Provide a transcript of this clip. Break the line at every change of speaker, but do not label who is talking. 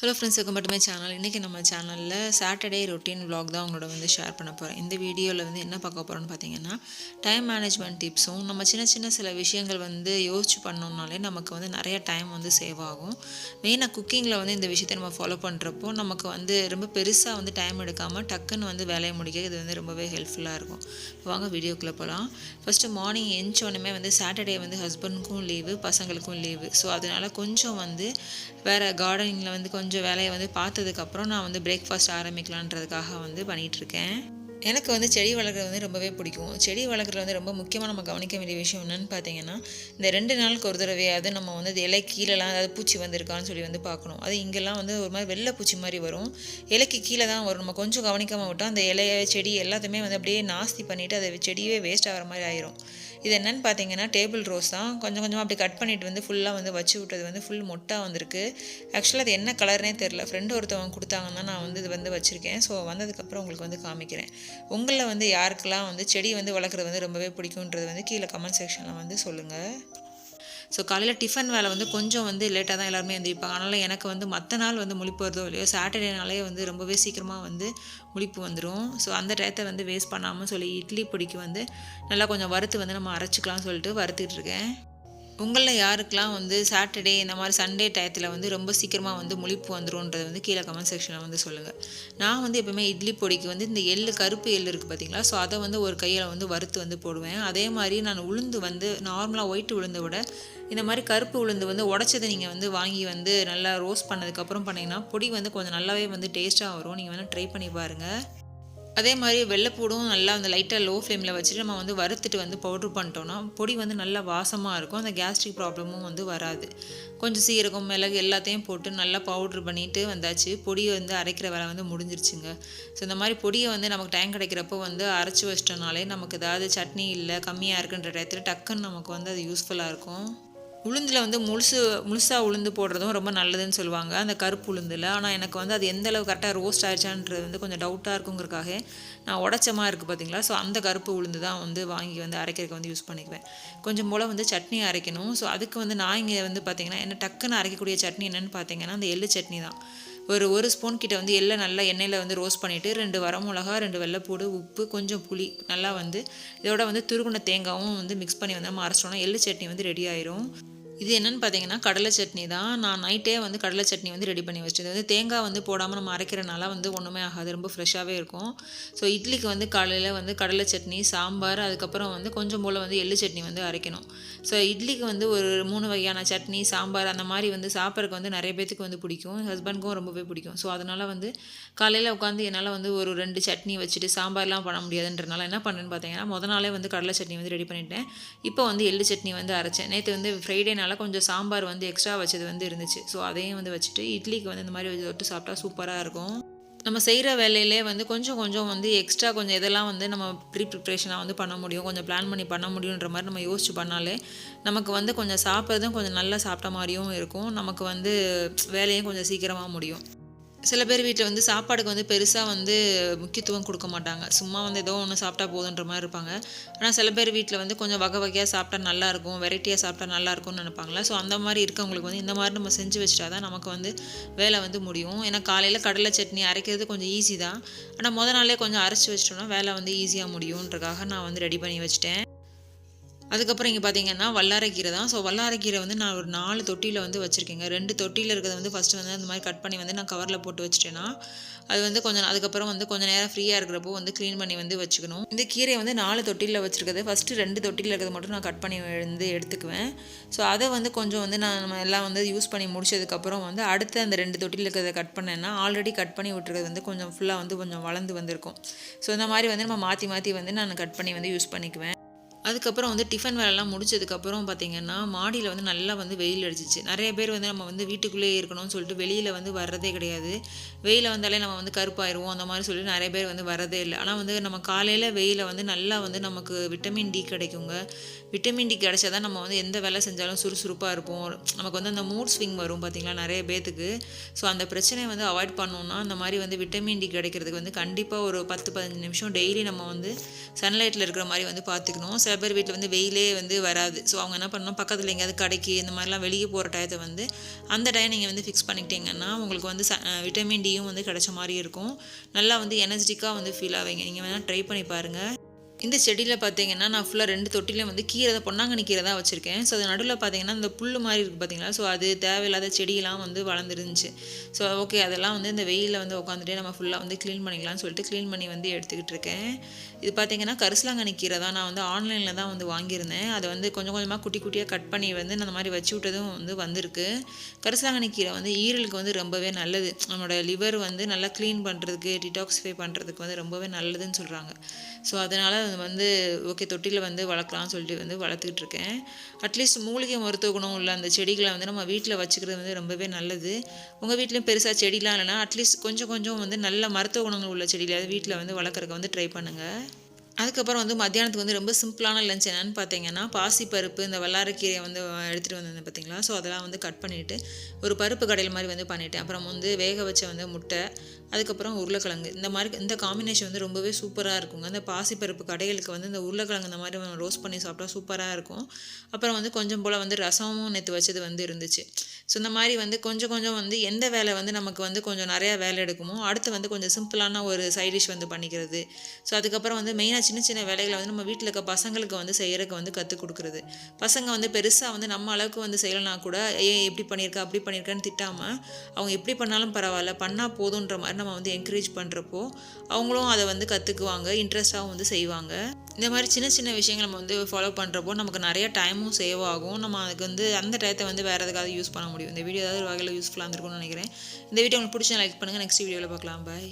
Hello friends welcome மட்டுமே channel இன்றைக்கி நம்ம சேனலில் சாட்டர்டே ரொட்டீன் விலாக் தான் உங்களோட வந்து ஷேர் பண்ண போகிறேன் இந்த வீடியோவில் வந்து என்ன பார்க்க போகிறோன்னு பார்த்தீங்கன்னா டைம் மேனேஜ்மெண்ட் டிப்ஸும் நம்ம சின்ன சின்ன சில விஷயங்கள் வந்து யோசிச்சு பண்ணோம்னாலே நமக்கு வந்து நிறைய டைம் வந்து சேவ் ஆகும். மெயினாக குக்கிங்கில் வந்து இந்த விஷயத்தை நம்ம ஃபாலோ பண்ணுறப்போ நமக்கு வந்து ரொம்ப பெருசாக வந்து டைம் எடுக்காமல் டக்குன்னு வந்து வேலையை முடிக்க இது வந்து ரொம்பவே ஹெல்ப்ஃபுல்லாக இருக்கும். வாங்க வீடியோக்குள்ளே போகலாம் ஃபஸ்ட்டு மார்னிங் எஞ்சோடனே வந்து சாட்டர்டே வந்து ஹஸ்பண்டுக்கும் லீவு பசங்களுக்கும் லீவு ஸோ அதனால கொஞ்சம் வந்து வேறு கார்டனிங்கில் வந்து கொஞ்சம் கொஞ்சம் வேலையை வந்து பார்த்ததுக்கப்புறம் நான் வந்து பிரேக்ஃபாஸ்ட் ஆரம்பிக்கலான்றதுக்காக வந்து பண்ணிகிட்ருக்கேன் எனக்கு வந்து செடி வளர்க்குறது வந்து ரொம்பவே பிடிக்கும். செடி வளர்க்குறது வந்து ரொம்ப முக்கியமாக நம்ம கவனிக்க வேண்டிய விஷயம் என்னென்னு பார்த்தீங்கன்னா இந்த ரெண்டு நாளுக்கு ஒரு தடவையாவது நம்ம வந்து அது இலை கீழேலாம் அதாவது பூச்சி வந்திருக்கான்னு சொல்லி வந்து பார்க்கணும் அது இங்கெல்லாம் வந்து ஒரு மாதிரி வெள்ளை பூச்சி மாதிரி வரும். இலைக்கு கீழே தான் வரும். நம்ம கொஞ்சம் கவனிக்காமல் விட்டோம் அந்த இலைய செடி எல்லாத்தையுமே வந்து அப்படியே நாஸ்தி பண்ணிவிட்டு அதை செடியே வேஸ்ட் ஆகிற மாதிரி ஆயிரும். இது என்னென்னு பார்த்தீங்கன்னா டேபிள் ரோஸ் தான். கொஞ்சம் கொஞ்சமாக அப்படி கட் பண்ணிட்டு வந்து ஃபுல்லாக வந்து வச்சு விட்டது வந்து ஃபுல் மொட்டாக வந்திருக்கு. ஆக்சுவலாக அது என்ன கலர்னே தெரில ஃப்ரெண்டு ஒருத்தவங்க கொடுத்தாங்கன்னா நான் வந்து இது வந்து வச்சுருக்கேன். ஸோ வந்ததுக்கப்புறம் உங்களுக்கு வந்து காமிக்கிறேன். உங்களில் வந்து யாருக்கெல்லாம் வந்து செடி வந்து வளர்க்குறது வந்து ரொம்பவே பிடிக்குன்றது வந்து கீழே கமெண்ட் செக்ஷனில் வந்து சொல்லுங்கள் ஸோ காலையில் டிஃபன் வேலை வந்து கொஞ்சம் வந்து லேட்டாக தான் எல்லாருமே எழுந்திரிப்பாங்க அதனால் எனக்கு வந்து மற்ற நாள் வந்து முழிப்பு வருதோ இல்லையோ சாட்டர்டேனாலே வந்து ரொம்பவே சீக்கிரமாக வந்து முழிப்பு வந்துடும் ஸோ அந்த டயத்தை வந்து வேஸ்ட் பண்ணாமல் சொல்லி இட்லி பொடிக்கு வந்து நல்லா கொஞ்சம் வறுத்து வந்து நம்ம அரைச்சிக்கலாம்னு சொல்லிட்டு வறுத்துக்கிட்டு இருக்கேன். உங்களில் யாருக்கெல்லாம் வந்து சாட்டர்டே இந்த மாதிரி சண்டே டயத்தில் வந்து ரொம்ப சீக்கிரமாக வந்து முழிப்பு வந்துடும்ன்றது வந்து கீழே கமெண்ட் செக்ஷனில் வந்து சொல்லுங்கள் நான் வந்து எப்பவுமே இட்லி பொடிக்கு வந்து இந்த எள்ளு கருப்பு எள்ளு இருக்குது பார்த்தீங்களா ஸோ அதை வந்து ஒரு கையில் வந்து வறுத்து வந்து போடுவேன். அதே மாதிரி நான் உளுந்து வந்து நார்மலாக ஒயிட் உளுந்த விட இந்த மாதிரி கருப்பு உளுந்து வந்து உடச்சதை நீங்கள் வந்து வாங்கி வந்து நல்லா ரோஸ்ட் பண்ணதுக்கப்புறம் பண்ணிங்கன்னா பொடி வந்து கொஞ்சம் நல்லாவே வந்து டேஸ்ட்டாக வரும். நீங்கள் வேணால் ட்ரை பண்ணி பாருங்கள் அதே மாதிரி வெள்ளைப்பூடும் நல்லா அந்த லைட்டாக லோ ஃப்ளேமில் வச்சுட்டு நம்ம வந்து வறுத்துட்டு வந்து பவுட்ரு பண்ணிட்டோம்னா பொடி வந்து நல்லா வாசமாக இருக்கும். அந்த கேஸ்ட்ரிக் ப்ராப்ளமும் வந்து வராது. கொஞ்சம் சீரகம் மிளகு எல்லாத்தையும் போட்டு நல்லா பவுட்ரு பண்ணிவிட்டு வந்தாச்சு. பொடியை வந்து அரைக்கிற வேலை வந்து முடிஞ்சிருச்சுங்க. ஸோ இந்த மாதிரி பொடியை வந்து நமக்கு டைம் கிடைக்கிறப்போ வந்து அரைச்சி வச்சிட்டோம்னாலே நமக்கு ஏதாவது சட்னி இல்லை கம்மியாக இருக்குன்ற டயத்தில் டக்குன்னு நமக்கு வந்து அது யூஸ்ஃபுல்லாக இருக்கும். உளுந்தில் வந்து முழுசு முழுசாக உளுந்து போடுறதும் ரொம்ப நல்லதுன்னு சொல்லுவாங்க. அந்த கருப்பு உளுந்தில். ஆனால் எனக்கு வந்து அது எந்த அளவு கரெக்டாக ரோஸ்ட் ஆயிடுச்சான்றது வந்து கொஞ்சம் டவுட்டாக இருக்குங்கிறக்காக நான் உடச்சமாக இருக்குது பார்த்தீங்களா ஸோ அந்த கருப்பு உளுந்து தான் வந்து வாங்கி வந்து அரைக்கிறதுக்கு வந்து யூஸ் பண்ணிக்குவேன். கொஞ்சம் போல் வந்து சட்னி அரைக்கணும். ஸோ அதுக்கு வந்து நான் இங்கே வந்து பார்த்திங்கன்னா என்ன டக்குன்னு அரைக்கக்கூடிய சட்னி என்னென்னு பார்த்தீங்கன்னா அந்த எள்ளு சட்னி தான். ஒரு ஒரு ஸ்பூன் கிட்ட வந்து எள்ளை நல்லா எண்ணெயில் வந்து ரோஸ்ட் பண்ணிவிட்டு ரெண்டு வரமிளகா ரெண்டு வெள்ளைப்பூடு உப்பு கொஞ்சம் புளி நல்லா வந்து இதோட வந்து துருகுண தேங்காயும் வந்து மிக்ஸ் பண்ணி வந்து நம்ம அரைச்சோன்னா எள்ளு சட்னி வந்து ரெடி ஆயிரும். இது என்னென்னு பார்த்தீங்கன்னா கடலை சட்னி தான். நான் நைட்டே வந்து கடலை சட்னி வந்து ரெடி பண்ணி வச்சிட்டேன். வந்து தேங்காய் வந்து போடாமல் நம்ம அரைக்கிறனால வந்து ஒன்றுமே ஆகாது. ரொம்ப ஃப்ரெஷ்ஷாகவே இருக்கும். ஸோ இட்லிக்கு வந்து காலையில் வந்து கடலை சட்னி சாம்பார் அதுக்கப்புறம் வந்து கொஞ்சம் போல் வந்து எள்ளு சட்னி வந்து அரைக்கணும். ஸோ இட்லிக்கு வந்து ஒரு மூணு வகையான சட்னி சாம்பார் அந்த மாதிரி வந்து சாப்பிட்றதுக்கு வந்து நிறைய பேத்துக்கு வந்து பிடிக்கும். ஹஸ்பண்ட்க்கும் ரொம்பவே பிடிக்கும். ஸோ அதனால் வந்து காலையில் உட்காந்து என்னால் வந்து ஒரு ரெண்டு சட்னி வச்சுட்டு சாம்பார்லாம் பண்ண முடியாதுன்றனால என்ன பண்ணேன்னு பார்த்தீங்கன்னா முத நாளே வந்து கடலை சட்னி வந்து ரெடி பண்ணிட்டேன். இப்போ வந்து எள்ளு சட்னி வந்து அரைச்சேன். நேற்று வந்து அதனால் கொஞ்சம் சாம்பார் வந்து எக்ஸ்ட்ரா வச்சது வந்து இருந்துச்சு. ஸோ அதையும் வந்து வச்சுட்டு இட்லிக்கு வந்து இந்த மாதிரி தொட்டு சாப்பிட்டா சூப்பராக இருக்கும். நம்ம செய்கிற வேலையிலே வந்து கொஞ்சம் கொஞ்சம் வந்து எக்ஸ்ட்ரா கொஞ்சம் இதெல்லாம் வந்து நம்ம ப்ரீ ப்ரிப்ரேஷனாக வந்து பண்ண முடியும். கொஞ்சம் பிளான் பண்ணி பண்ண முடியுன்ற மாதிரி நம்ம யோசிச்சு பண்ணாலே நமக்கு வந்து கொஞ்சம் சாப்பிட்றதும் கொஞ்சம் நல்லா சாப்பிட்ட மாதிரியும் இருக்கும். நமக்கு வந்து வேலையும் கொஞ்சம் சீக்கிரமாக முடியும். சில பேர் வீட்டில் வந்து சாப்பாடுக்கு வந்து பெருசாக வந்து முக்கியத்துவம் கொடுக்க மாட்டாங்க. சும்மா வந்து ஏதோ ஒன்று சாப்பிட்டா போதுன்ற மாதிரி இருப்பாங்க. ஆனால் சில பேர் வீட்டில் வந்து கொஞ்சம் வகை வகையாக சாப்பிட்டா நல்லாயிருக்கும் வெரைட்டியாக சாப்பிட்டா நல்லாயிருக்கும்னு நினைப்பாங்களா? ஸோ அந்த மாதிரி இருக்கவங்களுக்கு வந்து இந்த மாதிரி நம்ம செஞ்சு வச்சுட்டா தான் நமக்கு வந்து வேலை வந்து முடியும். ஏன்னா காலையில் கடலை சட்னி அரைக்கிறது கொஞ்சம் ஈஸி தான். ஆனால் முத நாளே கொஞ்சம் அரைச்சி வச்சிட்டோம்னா வேலை வந்து ஈஸியாக முடியுன்றக்காக நான் வந்து ரெடி பண்ணி வச்சிட்டேன். அதுக்கப்புறம் இங்கே பார்த்தீங்கன்னா வல்லாரக்கீரை தான். ஸோ வல்லாரக்கீரை வந்து நான் ஒரு நாலு தொட்டியில் வந்து வச்சுருக்கேங்க. ரெண்டு தொட்டியில் இருக்கிறத வந்து ஃபஸ்ட்டு வந்து அந்த மாதிரி கட் பண்ணி வந்து நான் கவரில் போட்டு வச்சுட்டேன்னா அது வந்து கொஞ்சம் அதுக்கப்புறம் வந்து கொஞ்சம் நேரம் ஃப்ரீயாக இருக்கிறப்போ வந்து க்ளீன் பண்ணி வந்து வச்சுக்கணும். இந்த கீரையை வந்து நாலு தொட்டியில் வச்சுருக்கிறது ஃபஸ்ட்டு ரெண்டு தொட்டியில் இருக்கிறத மட்டும் நான் கட் பண்ணி வந்து எடுத்துக்குவேன். ஸோ அதை வந்து கொஞ்சம் வந்து நான் நம்ம எல்லாம் வந்து யூஸ் பண்ணி முடிச்சதுக்கப்புறம் வந்து அடுத்த அந்த ரெண்டு தொட்டியில் இருக்கிறத கட் பண்ணேன்னா ஆல்ரெடி கட் பண்ணி விட்டுருக்கிறது வந்து கொஞ்சம் ஃபுல்லாக வந்து கொஞ்சம் வளர்ந்து வந்திருக்கும். ஸோ இந்த மாதிரி வந்து நம்ம மாற்றி மாற்றி வந்து நான் கட் பண்ணி வந்து யூஸ் பண்ணிக்குவேன். அதுக்கப்புறம் வந்து டிஃபன் வேலைலாம் முடிச்சதுக்கப்புறம் பார்த்தீங்கன்னா மாடியில் வந்து நல்லா வந்து வெயில் அடிச்சிச்சு. நிறைய பேர் வந்து நம்ம வந்து வீட்டுக்குள்ளேயே இருக்கணும்னு சொல்லிட்டு வெளியில் வந்து வர்றதே கிடையாது. வெயில் வந்தாலே நம்ம வந்து கருப்பாயிருவோம் அந்த மாதிரி சொல்லி நிறைய பேர் வந்து வரதே இல்லை. ஆனால் வந்து நம்ம காலையில் வெயிலில் வந்து நல்லா வந்து நமக்கு விட்டமின் டி கிடைக்குங்க. விட்டமின் டி கிடச்சா தான் நம்ம வந்து எந்த வேலை செஞ்சாலும் சுறுசுறுப்பாக இருப்போம். நமக்கு வந்து அந்த மூட் ஸ்விங் வரும் பார்த்தீங்களா நிறைய பேத்துக்கு. ஸோ அந்த பிரச்சனையை வந்து அவாய்ட் பண்ணோம்னா அந்த மாதிரி வந்து விட்டமின் டி கிடைக்கிறதுக்கு வந்து கண்டிப்பாக ஒரு பத்து பதினஞ்சு நிமிஷம் டெய்லி நம்ம வந்து சன்லைட்டில் இருக்கிற மாதிரி வந்து பார்த்துக்கணும் சில பேர் வீட்டில் வந்து வெயிலே வந்து வராது. ஸோ அவங்க என்ன பண்ணணும்? பக்கத்தில் எங்கேயாவது கடைக்கு இந்த மாதிரிலாம் வெளியே போகிற டயத்தை வந்து அந்த டைம் நீங்கள் வந்து ஃபிக்ஸ் பண்ணிக்கிட்டீங்கன்னா உங்களுக்கு வந்து ச விட்டமின் டியும் வந்து கிடைச்ச மாதிரி இருக்கும். நல்லா வந்து எனர்ஜெட்டிக்காக வந்து ஃபீல் ஆவீங்க. நீங்கள் வேணால் ட்ரை பண்ணி பாருங்கள் இந்த செடியில் பார்த்தீங்கன்னா நான் ஃபுல்லாக ரெண்டு தொட்டிலையும் வந்து கீரை தான் பொன்னாங்கண்ணி கீரை தான் வச்சுருக்கேன். ஸோ அது நடுவில் பார்த்தீங்கன்னா இந்த புல் மாதிரி இருக்குது பார்த்தீங்களா ஸோ அது தேவையில்லாத செடியெல்லாம் வந்து வளர்ந்துருந்துச்சு. ஸோ ஓகே அதெல்லாம் வந்து இந்த வெயிலில் வந்து உட்காந்துட்டே நம்ம ஃபுல்லாக வந்து க்ளீன் பண்ணிக்கலாம்னு சொல்லிட்டு க்ளீன் பண்ணி வந்து எடுத்துக்கிட்டு இருக்கேன். இது பார்த்தீங்கன்னா கரிசலாங்கண்ணி கீரை தான் நான் வந்து ஆன்லைனில் தான் வந்து வாங்கியிருந்தேன். அதை வந்து கொஞ்சம் கொஞ்சமாக குட்டி குட்டியாக கட் பண்ணி வந்து நான் அந்த மாதிரி வச்சு விட்டதும் வந்து வந்திருக்கு. கரிசலாங்கண்ணி கீரை வந்து ஈரலுக்கு வந்து ரொம்பவே நல்லது. நம்மளோட லிவர் வந்து நல்லா க்ளீன் பண்ணுறதுக்கு டிடாக்ஸிஃபை பண்ணுறதுக்கு வந்து ரொம்பவே நல்லதுன்னு சொல்கிறாங்க ஸோ அதனால் வந்து ஓகே தொட்டியில் வந்து வளர்க்கலாம்னு சொல்லிட்டு வந்து வளர்த்துக்கிட்டு இருக்கேன். அட்லீஸ்ட் மூலிகை மருத்துவ குணம் உள்ள அந்த செடிகளை வந்து நம்ம வீட்டில் வச்சுக்கிறது வந்து ரொம்பவே நல்லது. உங்கள் வீட்லேயும் பெருசாக செடிலாம் இல்லைனா அட்லீஸ்ட் கொஞ்சம் கொஞ்சம் வந்து நல்ல மருத்துவ குணங்கள் உள்ள செடிகளையாவது வீட்டில் வந்து வளர்க்குறதுக்கு வந்து ட்ரை பண்ணுங்கள் அதுக்கப்புறம் வந்து மத்தியானத்துக்கு வந்து ரொம்ப சிம்பிளான லஞ்ச் என்னென்னு பார்த்தீங்கன்னா பாசிப்பருப்பு இந்த வல்லாரக்கீரையை வந்து எடுத்துகிட்டு வந்திருந்தேன் பார்த்தீங்களா? ஸோ அதெல்லாம் வந்து கட் பண்ணிவிட்டு ஒரு பருப்பு கடையில் மாதிரி வந்து பண்ணிவிட்டேன் அப்புறம் வந்து வேக வச்ச வந்து முட்டை அதுக்கப்புறம் உருளைக்கிழங்கு. இந்த மாதிரி இந்த காம்பினேஷன் வந்து ரொம்பவே சூப்பராக இருக்குங்க. அந்த பாசிப்பருப்பு கடைகளுக்கு வந்து இந்த உருளைக்கிழங்கு இந்த மாதிரி ரோஸ்ட் பண்ணி சாப்பிட்டா சூப்பராக இருக்கும். அப்புறம் வந்து கொஞ்சம் போல் வந்து ரசமும் நேற்று வச்சது வந்து இருந்துச்சு. ஸோ இந்த மாதிரி வந்து கொஞ்சம் கொஞ்சம் வந்து எந்த வேலை வந்து நமக்கு வந்து கொஞ்சம் நிறையா வேலை எடுக்குமோ அடுத்து வந்து கொஞ்சம் சிம்பிளான ஒரு சைட் டிஷ் வந்து பண்ணிக்கிறது. ஸோ அதுக்கப்புறம் வந்து மெயினாக சின்ன சின்ன வேலைகளை வந்து நம்ம வீட்டில் இருக்க பசங்களுக்கு வந்து செய்கிறக்கு வந்து கற்றுக் கொடுக்குறது. பசங்க வந்து பெருசாக வந்து நம்ம அளவுக்கு வந்து செய்யலைனா கூட ஏன் இப்படி பண்ணியிருக்கா அப்படி பண்ணியிருக்கான்னு திட்டாமல் அவங்க எப்படி பண்ணாலும் பரவாயில்ல பண்ணால் போதுன்ற மாதிரி நம்ம வந்து என்கரேஜ் பண்ணுறப்போ அவங்களும் அதை வந்து கற்றுக்குவாங்க இன்ட்ரெஸ்ட்டாகவும் வந்து செய்வாங்க. இந்த மாதிரி சின்ன சின்ன விஷயங்கள் நம்ம வந்து ஃபாலோ பண்ணுறப்போ நமக்கு நிறைய டைமும் சேவ் ஆகும். நம்ம அதுக்கு வந்து அந்த டயத்தை வந்து வேறு எதுக்காவது யூஸ் பண்ண முடியும். இந்த வீடியோ ஏதாவது ஒரு வகையில் யூஸ்ஃபுல்லாக இருந்திருக்கும்னு நினைக்கிறேன். இந்த வீடியோ உங்களுக்கு பிடிச்சா லைக் பண்ணுங்கள் நெக்ஸ்ட் வீடியோவில் பார்க்கலாம். பாய்